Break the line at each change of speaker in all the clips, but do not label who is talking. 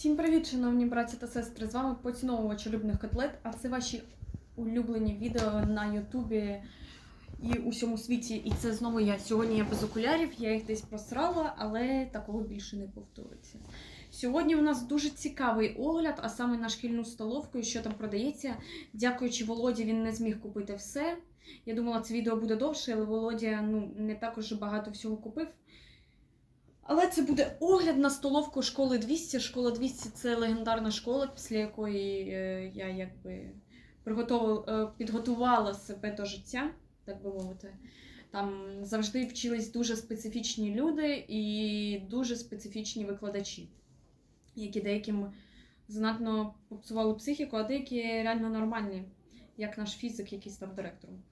Всім привіт, шановні браті та сестри! З вами поціновувач улюблених котлет, а це ваші улюблені відео на Ютубі і у всьому світі. І це знову я. Сьогодні я без окулярів, я їх десь просрала, але такого більше не повториться. Сьогодні у нас дуже цікавий огляд, а саме на шкільну столовку, і що там продається. Дякуючи Володі, він не зміг купити все. Я думала, це відео буде довше, але Володя ну, не також багато всього купив. Але це буде огляд на столовку школи 200. Школа 200 це легендарна школа, після якої е, я якби е, підготувала себе до життя, так би мовити. Там завжди вчились дуже специфічні люди і дуже специфічні викладачі, які деяким знатно попсували психіку, а деякі реально нормальні, як наш фізик, який став директором.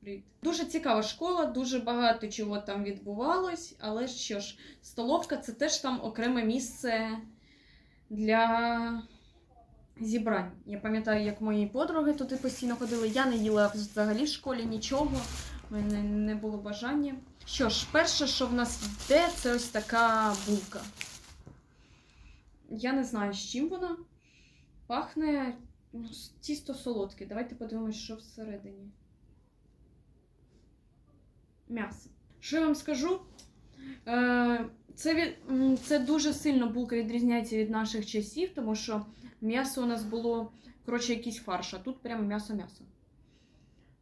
Привіт. Дуже цікава школа, дуже багато чого там відбувалось, але що ж, столовка це теж там окреме місце для зібрань. Я пам'ятаю, як мої подруги туди постійно ходили. Я не їла взагалі в школі нічого, в мене не було бажання. Що ж, перше, що в нас йде, це ось така булка. Я не знаю, з чим вона. Пахне ну, тісто солодке. Давайте подивимось, що всередині м'ясо. Що я вам скажу? Е, Це, від, це дуже сильно булка відрізняється від наших часів, тому що м'ясо у нас було, коротше, якийсь фарш, а тут прямо м'ясо-м'ясо.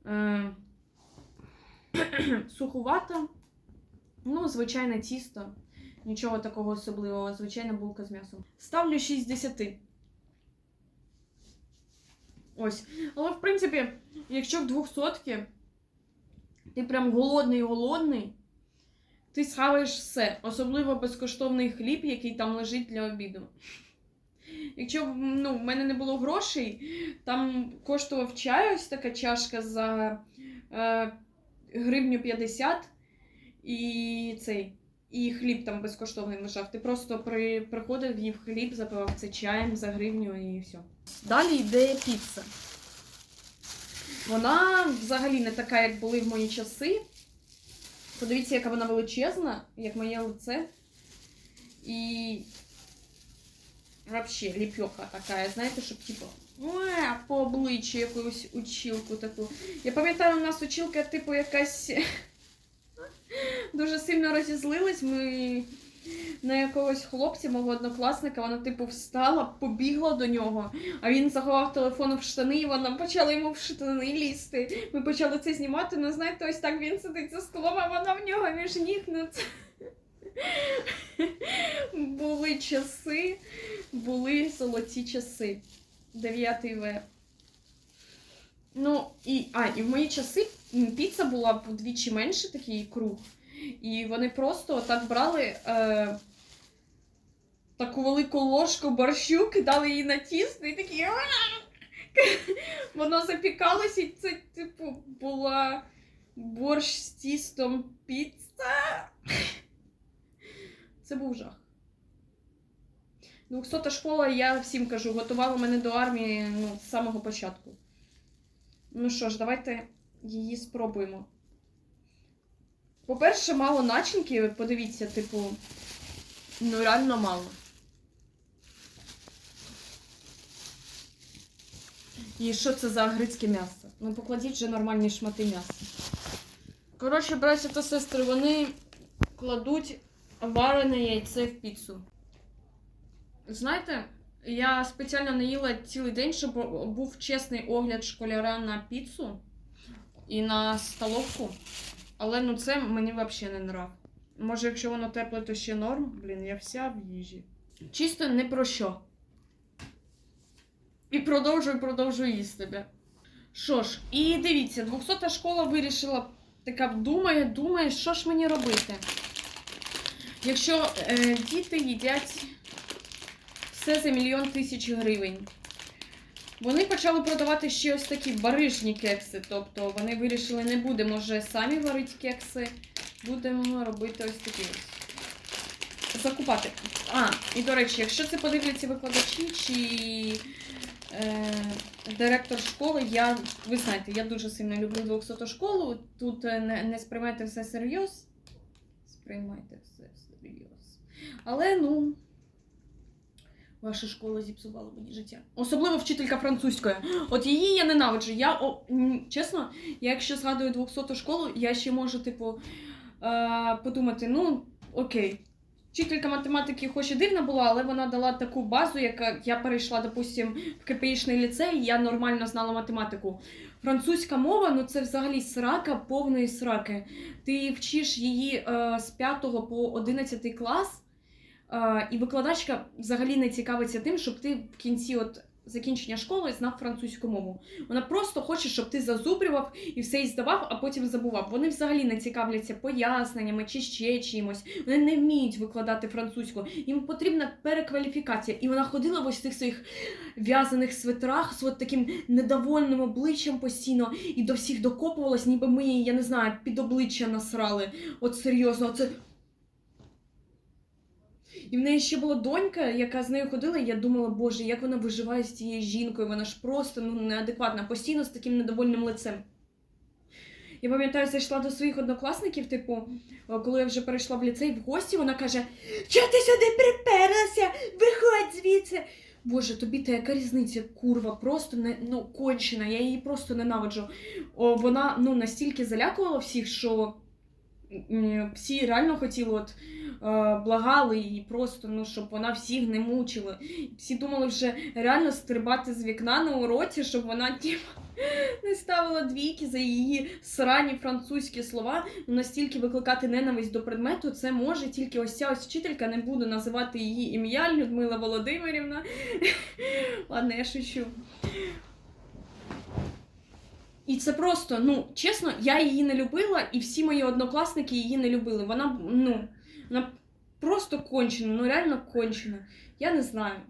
Е, Суховато, ну, звичайне тісто. Нічого такого особливого, звичайна булка з м'ясом. Ставлю 6 з 10. Ось. Але, в принципі, якщо в 200 ти прям голодний голодний, ти схаваєш все, особливо безкоштовний хліб, який там лежить для обіду. Якщо ну, в мене не було грошей, там коштував чай, ось така чашка за е, гривню 50 і цей. І хліб там безкоштовний лежав. Ти просто при, приходив, їв хліб, запивав це чаєм за гривню і все. Далі йде піца. Вона взагалі не така, як були в мої часи. Подивіться, яка вона величезна, як моє лице. І взагалі ліпьоха така, знаєте, щоб типу по обличчю якусь училку таку. Я пам'ятаю, у нас училка, типу, якась дуже сильно розізлилась. Ми на якогось хлопця, мого однокласника, вона, типу, встала, побігла до нього, а він заховав телефон в штани, і вона почала йому в штани лізти. Ми почали це знімати, ну знаєте, ось так він сидить за столом, а вона в нього між ніг. Ну, це... Були часи, були золоті часи. 9 В. Ну, і, а, і в мої часи піца була вдвічі менше, такий круг. І вони просто так брали е, таку велику ложку борщу, кидали її на тісто і такі. Воно запікалося, і це, типу, була борщ з тістом піца. Це був жах. 200 школа, я всім кажу, готувала мене до армії ну, з самого початку. Ну що ж, давайте її спробуємо. По-перше, мало начинки, подивіться, типу, ну реально мало. І що це за грицьке м'ясо? Ну, покладіть вже нормальні шмати м'яса. Коротше, браття та сестри, вони кладуть варене яйце в піцу. Знаєте, я спеціально не їла цілий день, щоб був чесний огляд школяра на піцу і на столовку. Але ну це мені взагалі не нрав. Може, якщо воно тепле, то ще норм. Блін, я вся в їжі. Чисто не про що. І продовжую, продовжую їсти тебе. Що ж, і дивіться, 200 школа вирішила, така думає, думає, що ж мені робити. Якщо е, діти їдять все за мільйон тисяч гривень. Вони почали продавати ще ось такі барижні кекси. Тобто вони вирішили, не будемо вже самі варити кекси, будемо робити ось такі ось. Закупати. А, і до речі, якщо це подивляться викладачі чи е, директор школи, я, ви знаєте, я дуже сильно люблю 200 школу. Тут е, не, не сприймайте все серйоз. Сприймайте все всерйоз. Але, ну. Ваша школа зіпсувала мені життя. Особливо вчителька французької. От її я ненавиджу. Я, о, чесно, я якщо згадую 200 школу, я ще можу, типу, е, подумати, ну, окей. Вчителька математики хоч і дивна була, але вона дала таку базу, яка я перейшла, допустим, в КПІшний ліцей, і я нормально знала математику. Французька мова, ну це взагалі срака повної сраки. Ти вчиш її е, з 5 по 11 клас, і викладачка взагалі не цікавиться тим, щоб ти в кінці от закінчення школи знав французьку мову. Вона просто хоче, щоб ти зазубрював і все і здавав, а потім забував. Вони взагалі не цікавляться поясненнями чи ще чимось. Вони не вміють викладати французьку. Їм потрібна перекваліфікація. І вона ходила в ось цих своїх в'язаних свитерах з от таким недовольним обличчям постійно і до всіх докопувалась, ніби ми її, я не знаю, під обличчя насрали. От серйозно, це. І в неї ще була донька, яка з нею ходила, і я думала, боже, як вона виживає з цією жінкою, вона ж просто ну, неадекватна, постійно з таким недовольним лицем. Я пам'ятаю, зайшла до своїх однокласників, типу, коли я вже перейшла в ліцей в гості, вона каже: Чого ти сюди приперлася? Виходь звідси. Боже, тобі та яка різниця, курва, просто не ну кончена, я її просто ненавиджу. О, вона ну настільки залякувала всіх, що всі реально хотіли, от е, благали її просто, ну щоб вона всіх не мучила. Всі думали вже реально стрибати з вікна на уроці, щоб вона типу, не ставила двійки за її срані французькі слова. Ну настільки викликати ненависть до предмету, це може тільки ось ця ось вчителька, не буду називати її ім'я Людмила Володимирівна. Ладно, я шучу. І це просто, ну, чесно, я її не любила, і всі мої однокласники її не любили. Вона, ну, вона просто кончена, ну реально кончена. Я не знаю.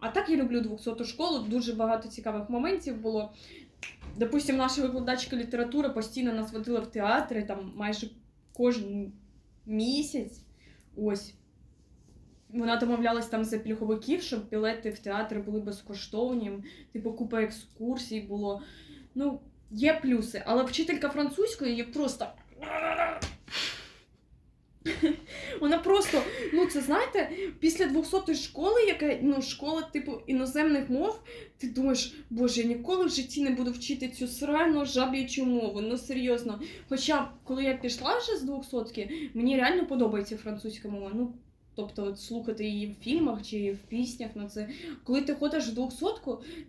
А так я люблю 200 школу, дуже багато цікавих моментів було. Допустим, наша викладачка літератури постійно нас водила в театри, там майже кожен місяць. Ось. Вона домовлялась там за пільговиків, щоб білети в театри були безкоштовні. Типу, купа екскурсій було. Ну, є плюси, але вчителька французької є просто. Вона просто, ну це знаєте, після 200 школи, яка ну, школа типу іноземних мов, ти думаєш, боже, я ніколи в житті не буду вчити цю срану жаб'ячу мову. Ну серйозно. Хоча, коли я пішла вже з 200 мені реально подобається французька мова. Ну, тобто, от слухати її в фільмах чи в піснях, ну це коли ти ходиш в 200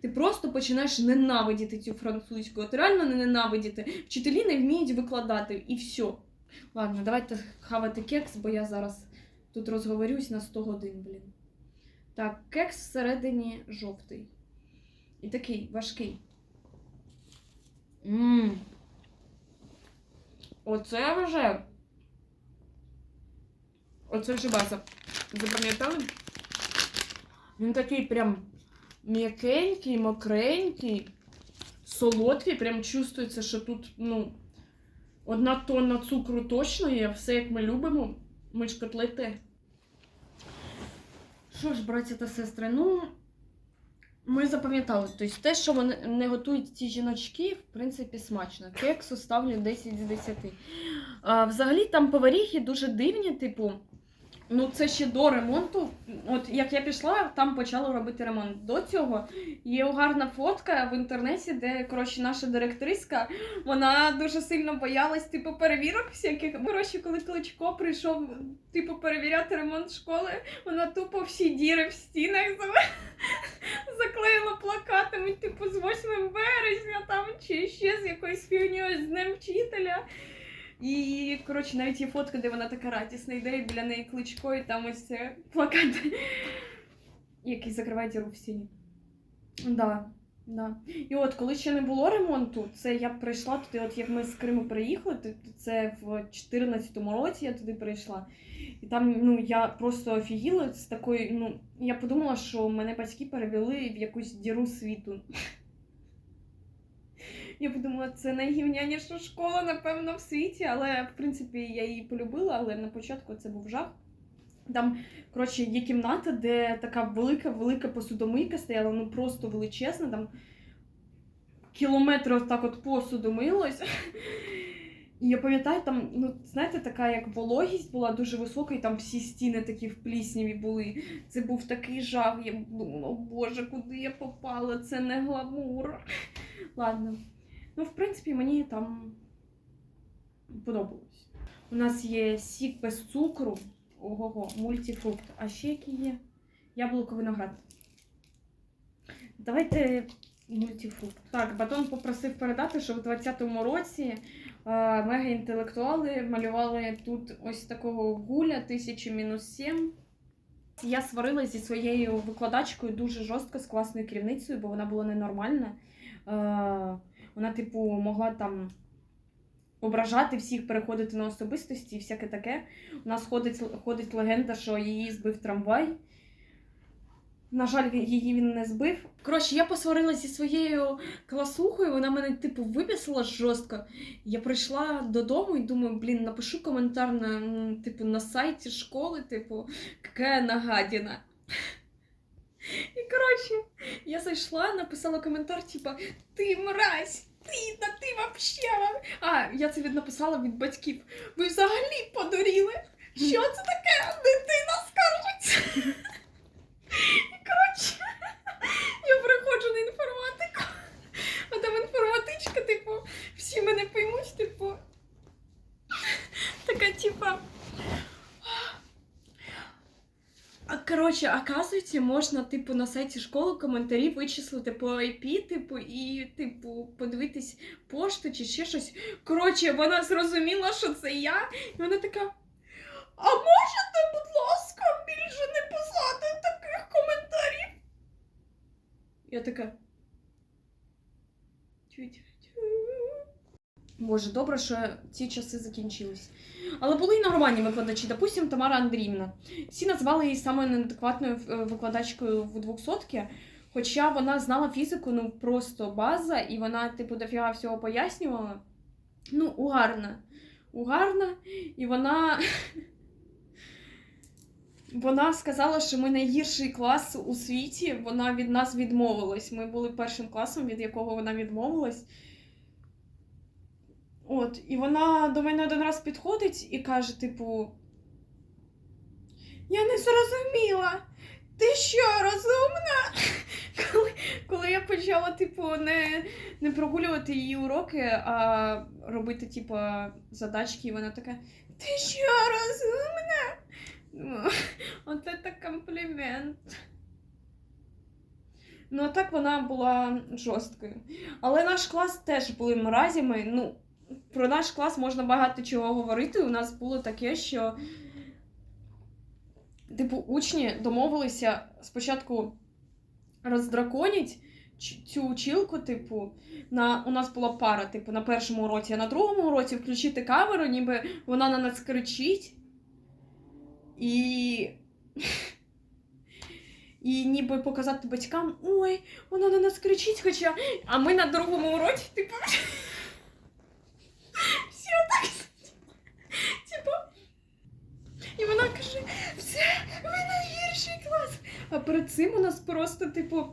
ти просто починаєш ненавидіти цю французьку. От реально не ненавидіти. Вчителі не вміють викладати і все. Ладно, давайте хавати кекс, бо я зараз тут розговорюсь на 100 годин, блін. Так, кекс всередині жовтий. І такий важкий. Ммм. Оце вже. Оце вже база. Запам'ятали? Він такий прям м'якенький, мокренький, солодкий, прям чувствується, що тут, ну. Одна тонна цукру точно є, все як ми любимо. Ми ж котлети. Що ж, браття та сестри, ну ми запам'ятали. Тобто те, що вони не готують ці жіночки, в принципі, смачно. Кексу ставлю 10 з 10. А, взагалі там поваріхи дуже дивні, типу. Ну, це ще до ремонту. От як я пішла, там почали робити ремонт. До цього є гарна фотка в інтернеті, де коротше наша директриска вона дуже сильно боялась типу перевірок всяких. Коротше, коли Кличко прийшов типу перевіряти ремонт школи, вона тупо всі діри в стінах заклеїла плакатами, типу, з 8 березня там чи ще з якоюсь фігньою з Днем вчителя. І, коротше, навіть є фотка, де вона така радісна йде, і біля неї кличко, і там ось це плакат, який закриває діру в стіні. Да, да. І от, коли ще не було ремонту, це я прийшла туди, от як ми з Криму приїхали, це в 14-му році я туди прийшла. І там ну, я просто офігіла з такої, ну, я подумала, що мене батьки перевели в якусь діру світу. Я подумала, це найгівняніша школа, напевно, в світі, але в принципі я її полюбила, але на початку це був жах. Там, коротше, є кімната, де така велика-велика посудомийка стояла, ну просто величезна, там кілометр так от посуду милось. І я пам'ятаю, там, ну, знаєте, така як вологість була дуже висока, і там всі стіни такі в плісняві були. Це був такий жах. Я думала, боже, куди я попала? Це не гламур. Ладно. Ну, в принципі, мені там подобалось. У нас є сік без цукру. Ого-го, мультифрукт. А ще які є? Яблуко виноград. Давайте мультифрукт. Так, батон попросив передати, що в 20-му році е, мегаінтелектуали малювали тут ось такого гуля 1000 мінус 7. Я сварилася зі своєю викладачкою дуже жорстко з класною керівницею, бо вона була ненормальна. Вона, типу, могла там ображати всіх, переходити на особистості і всяке таке. У нас ходить, ходить легенда, що її збив трамвай. На жаль, її він не збив. Коротше, я посварилася зі своєю класухою, вона мене, типу, виписала жорстко. Я прийшла додому і думаю, блін, напишу коментар на, типу, на сайті школи, типу, какая нагадіна. І коротше, я зайшла, написала коментар, типу, ти мразь, та ти вообще. А, я це від написала від батьків. Ви взагалі подуріли? Що це таке? Дитина скаржиться. Коротше, я приходжу на інформатику, а там інформатичка, типу, всі мене поймуть, типу. Така, типа. Коротше, оказується, можна, типу, на сайті школи коментарі вичислити по IP, типу, і, типу, подивитись пошту чи ще щось. Коротше, вона зрозуміла, що це я, і вона така. А можете, будь ласка, більше не писати таких коментарів? Я така. Тю-тю-тю. Боже, добре, що ці часи закінчились. Але були й нормальні викладачі, допустим, Тамара Андріївна. Всі назвали її самою неадекватною е, викладачкою в 200 хоча вона знала фізику, ну просто база, і вона, типу, дофіга всього пояснювала. Ну, угарна. Угарна, і вона. Вона сказала, що ми найгірший клас у світі. Вона від нас відмовилась. Ми були першим класом, від якого вона відмовилась. От, і вона до мене один раз підходить і каже, типу. Я не зрозуміла. Ти що, розумна? Коли, коли я почала, типу, не, не прогулювати її уроки, а робити, типу, задачки, і вона така, ти що, розумна? Ну, От це комплімент. Ну, а так вона була жорсткою. Але наш клас теж були мразями. Ну, про наш клас можна багато чого говорити. У нас було таке, що, типу, учні домовилися спочатку роздраконять цю училку, типу, на, у нас була пара, типу, на першому уроці, а на другому уроці включити камеру, ніби вона на нас кричить. І. І ніби показати батькам, ой, вона на нас кричить, хоча. А ми на другому уроці, типу. Всі отак. Типу. І вона каже: все, ви найгірший клас. А перед цим у нас просто, типу,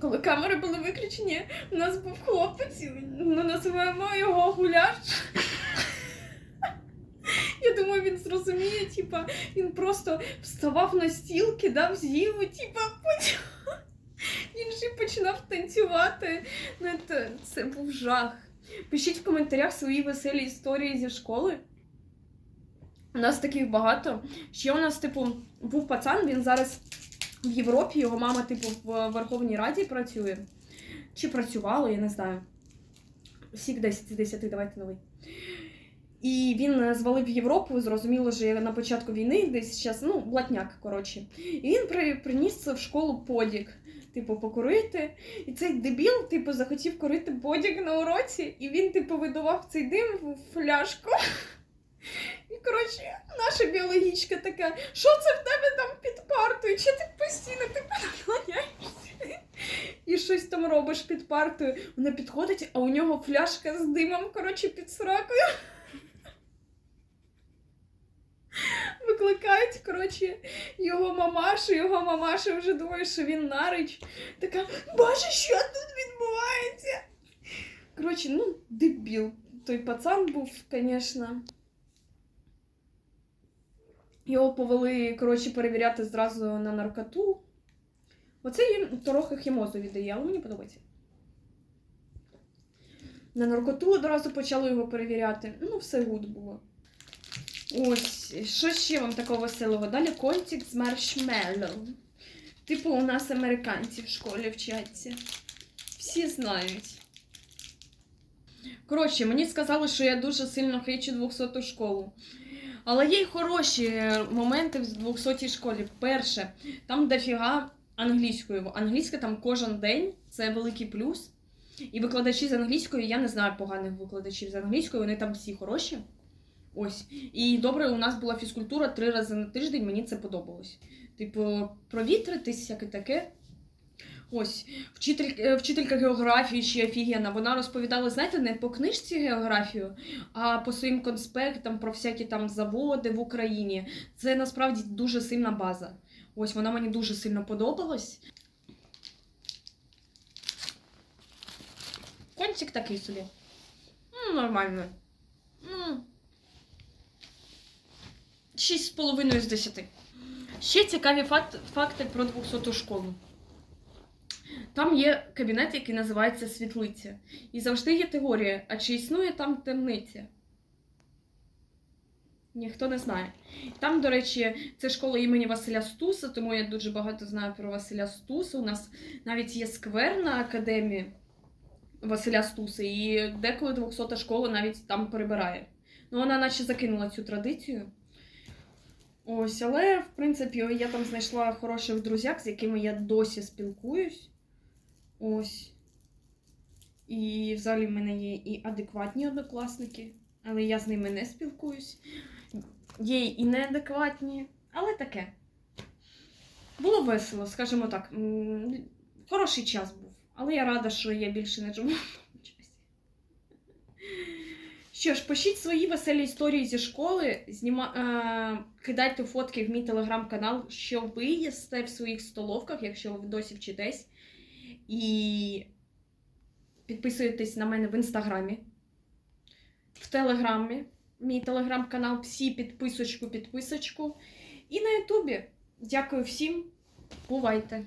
коли камери були виключені, у нас був хлопець, ми називаємо його гуляш. Я думаю, він зрозуміє, типа, він просто вставав на стіл, кидав з'їву, типа, потім інший починав танцювати. Ну, це, це був жах. Пишіть в коментарях свої веселі історії зі школи. У нас таких багато. Ще у нас, типу, був пацан, він зараз в Європі, його мама, типу, в Верховній Раді працює. Чи працювала, я не знаю. Всіх 10 з 10, давайте новий. І він е, звалив Європу, зрозуміло, що на початку війни, десь зараз, ну, блатняк, коротше. І він при, приніс в школу подік, типу, покурити. І цей дебіл, типу, захотів курити подік на уроці, і він, типу, видував цей дим в фляжку. І, коротше, наша біологічка така, що це в тебе там під партою? Чи ти постійно типу, наклоняєшся? І щось там робиш під партою. Вона підходить, а у нього фляжка з димом, коротше, під сракою. Викликають, коротше, його мамашу, його мамаша вже думає, що він нарич. Така, боже, що тут відбувається? Коротше, ну, дебіл. той пацан був, звісно. Його повели, коротше, перевіряти зразу на наркоту. Оце їм трохи хімозу віддає, але мені подобається. На наркоту одразу почали його перевіряти. Ну, все гуд було. Ось, що ще вам такого веселого? Далі контик з маршмеллоу. Типу, у нас американці в школі вчаться. Всі знають. Коротше, мені сказали, що я дуже сильно хейчу 200 школу. Але є й хороші моменти в 200-й школі. Перше, там дофіга англійською. Англійська там кожен день це великий плюс. І викладачі з англійської, я не знаю поганих викладачів з англійської, вони там всі хороші. Ось. І добре, у нас була фізкультура три рази на тиждень, мені це подобалось. Типу, провітритись, всяке таке. Ось, вчитель, е, вчителька географії ще офігенна. Вона розповідала, знаєте, не по книжці географію, а по своїм конспектам про всякі там заводи в Україні. Це насправді дуже сильна база. Ось вона мені дуже сильно подобалась. Кончик такий собі. Ну, нормально. Ну, з половиною з десяти. Ще цікаві факти про 200 школу. Там є кабінет, який називається світлиця. І завжди є теорія, а чи існує там темниця? Ніхто не знає. Там, до речі, це школа імені Василя Стуса, тому я дуже багато знаю про Василя Стуса. У нас навіть є сквер на академії Василя Стуса, і деколи 200 школа навіть там перебирає. Ну, вона наче закинула цю традицію. Ось, але, в принципі, я там знайшла хороших друзяк, з якими я досі спілкуюсь. Ось. І взагалі в мене є і адекватні однокласники, але я з ними не спілкуюсь. Є і неадекватні, але таке. Було весело, скажімо так. Хороший час був. Але я рада, що я більше не живу в тому часі. Що ж, пишіть свої веселі історії зі школи, зніма... е... кидайте фотки в мій телеграм-канал, що ви їсте в своїх столовках, якщо ви досі вчитесь. І підписуйтесь на мене в інстаграмі, в телеграмі, мій телеграм-канал, всі підписочку, підписочку. І на Ютубі. Дякую всім. Бувайте!